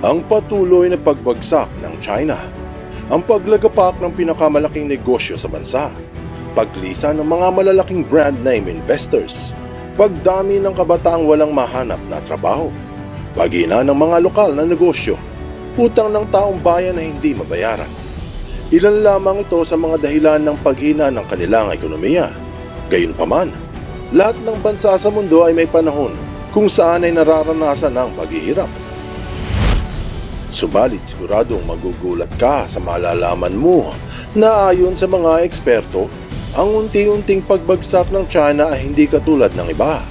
ang patuloy na pagbagsak ng China, ang paglagapak ng pinakamalaking negosyo sa bansa, paglisa ng mga malalaking brand name investors, pagdami ng kabataang walang mahanap na trabaho, pagina ng mga lokal na negosyo, utang ng taong bayan na hindi mabayaran. Ilan lamang ito sa mga dahilan ng paghina ng kanilang ekonomiya. Gayunpaman, lahat ng bansa sa mundo ay may panahon kung saan ay nararanasan ang paghihirap. Subalit siguradong magugulat ka sa malalaman mo na ayon sa mga eksperto, ang unti-unting pagbagsak ng China ay hindi katulad ng iba.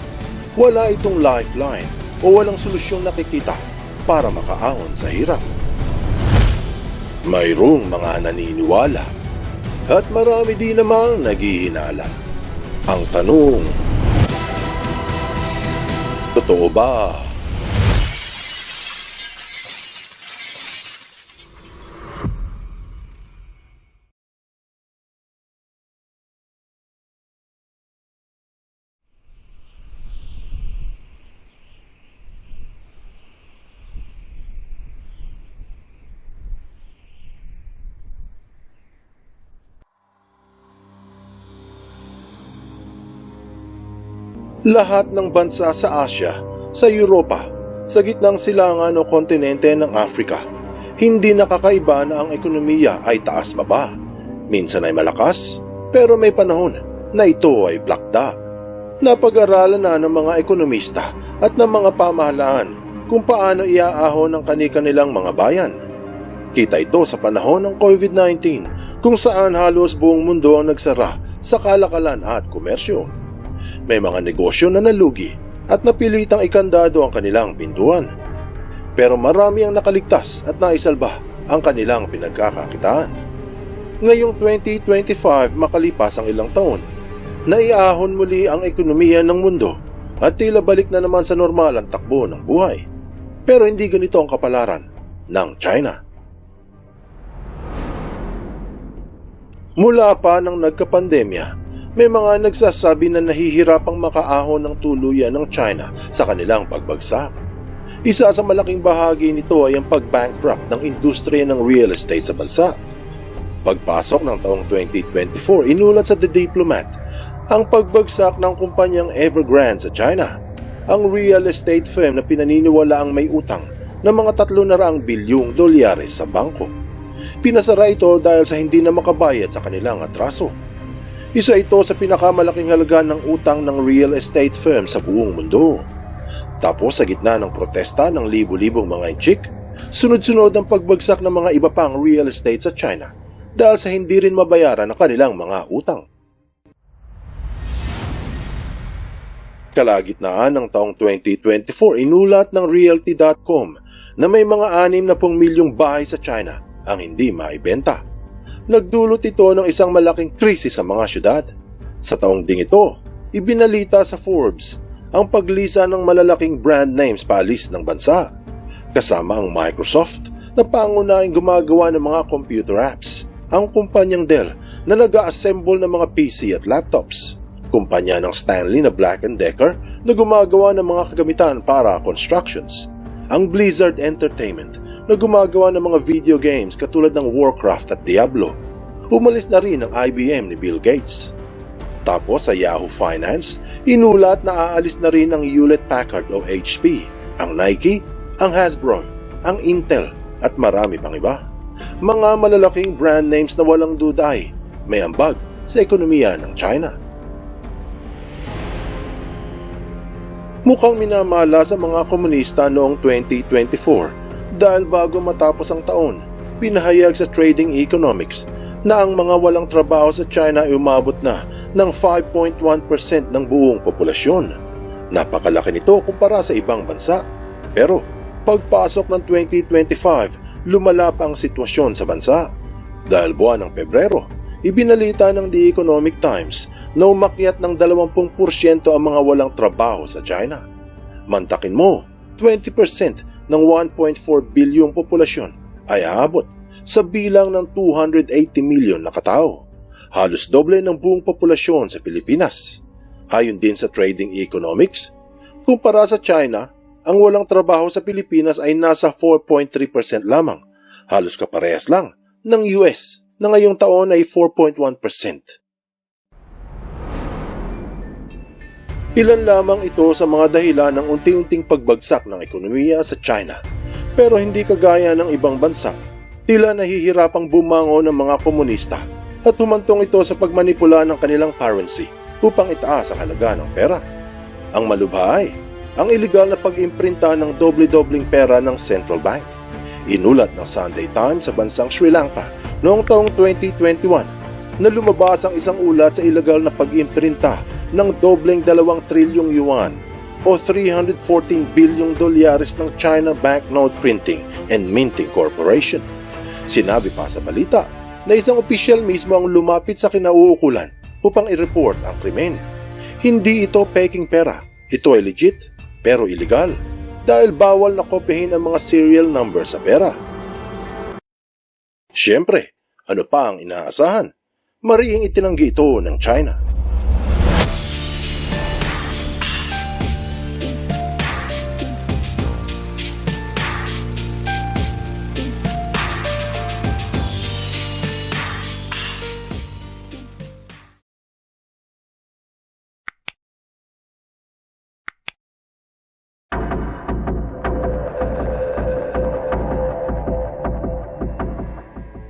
Wala itong lifeline o walang solusyong nakikita para makaahon sa hirap. Mayroong mga naniniwala at marami din namang naghihinala. Ang tanong, totoo ba? Lahat ng bansa sa Asia, sa Europa, sa gitnang silangan o kontinente ng Africa, hindi nakakaiba na ang ekonomiya ay taas-baba. Minsan ay malakas, pero may panahon na ito ay plakda. Napag-aralan na ng mga ekonomista at ng mga pamahalaan kung paano iaahon ng kani-kanilang mga bayan. Kita ito sa panahon ng COVID-19 kung saan halos buong mundo ang nagsara sa kalakalan at komersyo. May mga negosyo na nalugi at napilitang ikandado ang kanilang pintuan. Pero marami ang nakaligtas at naisalba ang kanilang pinagkakakitaan. Ngayong 2025 makalipas ang ilang taon, naiahon muli ang ekonomiya ng mundo at tila balik na naman sa normal ang takbo ng buhay. Pero hindi ganito ang kapalaran ng China. Mula pa nang nagkapandemya, may mga nagsasabi na nahihirapang makaahon ng tuluyan ng China sa kanilang pagbagsak. Isa sa malaking bahagi nito ay ang pag-bankrupt ng industriya ng real estate sa bansa. Pagpasok ng taong 2024, inulat sa The Diplomat ang pagbagsak ng kumpanyang Evergrande sa China, ang real estate firm na pinaniniwala ang may utang ng mga 300 bilyong dolyares sa bangko. Pinasara ito dahil sa hindi na makabayad sa kanilang atraso. Isa ito sa pinakamalaking halaga ng utang ng real estate firm sa buong mundo. Tapos sa gitna ng protesta ng libu-libong mga inchik, sunod-sunod ang pagbagsak ng mga iba pang real estate sa China dahil sa hindi rin mabayaran ang kanilang mga utang. Kalagitnaan ng taong 2024, inulat ng Realty.com na may mga anim na pong milyong bahay sa China ang hindi maibenta. Nagdulot ito ng isang malaking krisis sa mga syudad. Sa taong ding ito, ibinalita sa Forbes ang paglisa ng malalaking brand names paalis ng bansa, kasama ang Microsoft na pangunahing gumagawa ng mga computer apps, ang kumpanyang Dell na nag-assemble ng mga PC at laptops, kumpanya ng Stanley na Black Decker na gumagawa ng mga kagamitan para constructions, ang Blizzard Entertainment na gumagawa ng mga video games katulad ng Warcraft at Diablo. Umalis na rin ang IBM ni Bill Gates. Tapos sa Yahoo Finance, inulat na aalis na rin ang Hewlett Packard o HP, ang Nike, ang Hasbro, ang Intel at marami pang iba. Mga malalaking brand names na walang duda ay may ambag sa ekonomiya ng China. Mukhang minamala sa mga komunista noong 2024 dahil bago matapos ang taon, pinahayag sa Trading Economics na ang mga walang trabaho sa China ay umabot na ng 5.1% ng buong populasyon. Napakalaki nito kumpara sa ibang bansa. Pero pagpasok ng 2025, lumala pa ang sitwasyon sa bansa. Dahil buwan ng Pebrero, ibinalita ng The Economic Times na umakyat ng 20% ang mga walang trabaho sa China. Mantakin mo, 20% ng 1.4 bilyong populasyon ay aabot sa bilang ng 280 milyon na katao. Halos doble ng buong populasyon sa Pilipinas. Ayon din sa Trading Economics, kumpara sa China, ang walang trabaho sa Pilipinas ay nasa 4.3% lamang, halos kaparehas lang ng US na ngayong taon ay 4.1%. Ilan lamang ito sa mga dahilan ng unti-unting pagbagsak ng ekonomiya sa China. Pero hindi kagaya ng ibang bansa, tila nahihirapang bumango ng mga komunista at humantong ito sa pagmanipula ng kanilang currency upang itaas ang halaga ng pera. Ang malubha ay ang iligal na pag-imprinta ng doble-dobling pera ng central bank. Inulat ng Sunday Times sa bansang Sri Lanka noong taong 2021 na lumabas ang isang ulat sa iligal na pag-imprinta ng dobleng 2 trilyong yuan o 314 bilyong dolyares ng China Banknote Printing and Minting Corporation. Sinabi pa sa balita na isang opisyal mismo ang lumapit sa kinauukulan upang i-report ang krimen. Hindi ito peking pera, ito ay legit pero illegal dahil bawal na kopyahin ang mga serial number sa pera. Siyempre, ano pa ang inaasahan? Mariing itinanggi ito ng China.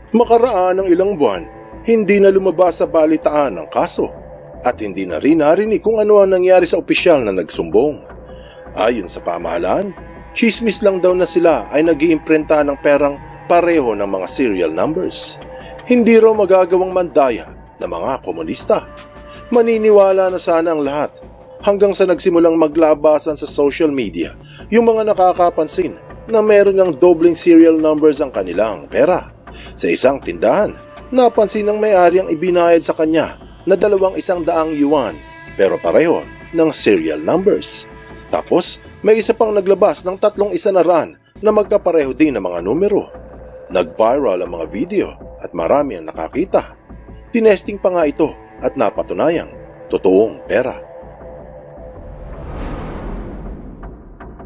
Makaraan ng ilang buwan, hindi na lumabas sa balitaan ang kaso at hindi na rin narinig kung ano ang nangyari sa opisyal na nagsumbong. Ayon sa pamahalaan, chismis lang daw na sila ay nag iimprenta ng perang pareho ng mga serial numbers. Hindi raw magagawang mandaya ng mga komunista. Maniniwala na sana ang lahat hanggang sa nagsimulang maglabasan sa social media yung mga nakakapansin na meron ng dobling serial numbers ang kanilang pera. Sa isang tindahan, napansin ng may-ari ang ibinayad sa kanya na dalawang isang daang yuan pero pareho ng serial numbers. Tapos, may isa pang naglabas ng tatlong isa na ran na magkapareho din ng mga numero. Nag-viral ang mga video at marami ang nakakita. Tinesting pa nga ito at napatunayang totoong pera.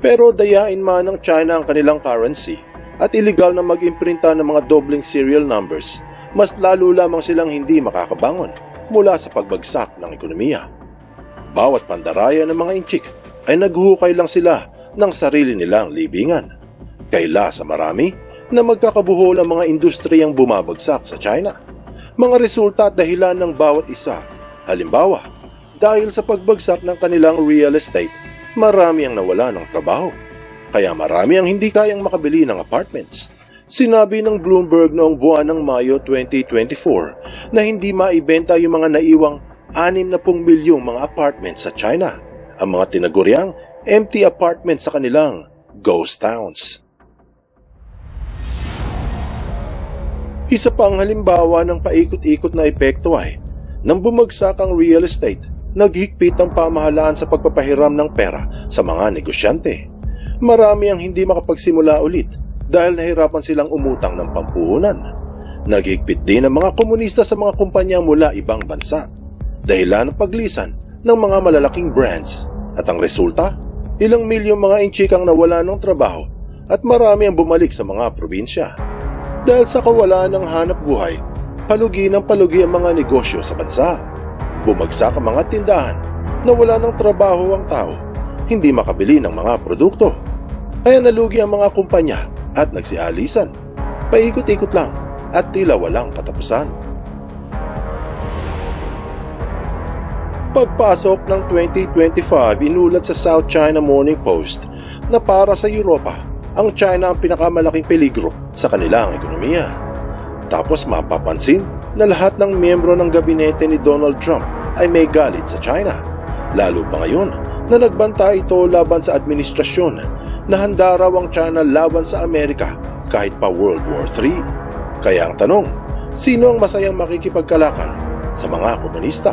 Pero dayain man ng China ang kanilang currency at iligal na mag-imprinta ng mga dobling serial numbers, mas lalo lamang silang hindi makakabangon mula sa pagbagsak ng ekonomiya. Bawat pandaraya ng mga inchik ay naghuhukay lang sila ng sarili nilang libingan. Kaila sa marami na magkakabuhol ang mga industriyang bumabagsak sa China. Mga resulta at dahilan ng bawat isa. Halimbawa, dahil sa pagbagsak ng kanilang real estate, marami ang nawala ng trabaho kaya marami ang hindi kayang makabili ng apartments. Sinabi ng Bloomberg noong buwan ng Mayo 2024 na hindi maibenta yung mga naiwang 60 milyong mga apartments sa China, ang mga tinaguriang empty apartments sa kanilang ghost towns. Isa pang halimbawa ng paikot-ikot na epekto ay nang bumagsak ang real estate, naghigpit ang pamahalaan sa pagpapahiram ng pera sa mga negosyante marami ang hindi makapagsimula ulit dahil nahirapan silang umutang ng pampuhunan. Naghigpit din ang mga komunista sa mga kumpanya mula ibang bansa dahilan ng paglisan ng mga malalaking brands at ang resulta, ilang milyong mga inchikang nawala ng trabaho at marami ang bumalik sa mga probinsya. Dahil sa kawalan ng hanap buhay, palugi ng palugi ang mga negosyo sa bansa. Bumagsak ang mga tindahan na wala ng trabaho ang tao, hindi makabili ng mga produkto kaya nalugi ang mga kumpanya at nagsialisan. Paikot-ikot lang at tila walang katapusan. Pagpasok ng 2025, inulat sa South China Morning Post na para sa Europa, ang China ang pinakamalaking peligro sa kanilang ekonomiya. Tapos mapapansin na lahat ng miyembro ng gabinete ni Donald Trump ay may galit sa China. Lalo pa ngayon na nagbanta ito laban sa administrasyon na handa raw ang China laban sa Amerika kahit pa World War III. Kaya ang tanong, sino ang masayang makikipagkalakan sa mga komunista?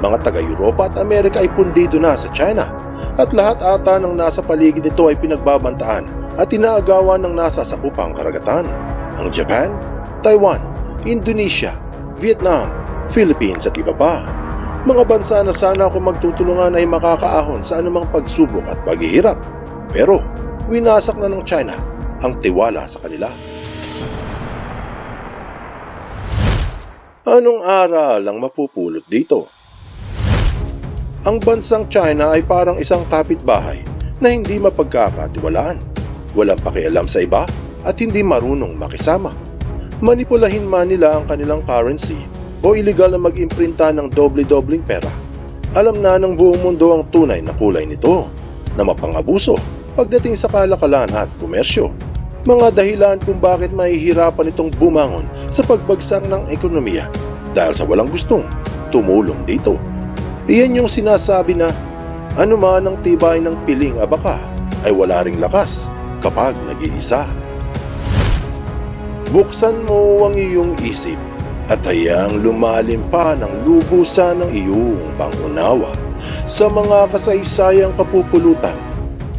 Mga taga-Europa at Amerika ay pundido na sa China at lahat ata ng nasa paligid nito ay pinagbabantaan at inaagawan ng nasa sakupang karagatan. Ang Japan, Taiwan, Indonesia, Vietnam, Philippines at iba pa. Mga bansa na sana kung magtutulungan ay makakaahon sa anumang pagsubok at paghihirap Pero winasak na ng China ang tiwala sa kanila. Anong aral ang mapupulot dito? Ang bansang China ay parang isang kapitbahay na hindi mapagkakatiwalaan. Walang pakialam sa iba at hindi marunong makisama. Manipulahin man nila ang kanilang currency o iligal na mag-imprinta ng doble-dobling pera. Alam na ng buong mundo ang tunay na kulay nito na mapangabuso pagdating sa kalakalan at komersyo. Mga dahilan kung bakit mahihirapan itong bumangon sa pagbagsak ng ekonomiya dahil sa walang gustong tumulong dito. Iyan yung sinasabi na anuman ang tibay ng piling abaka ay wala ring lakas kapag nag-iisa. Buksan mo ang iyong isip at hayang lumalim pa ng lubusan ng iyong pangunawa sa mga kasaysayang kapupulutan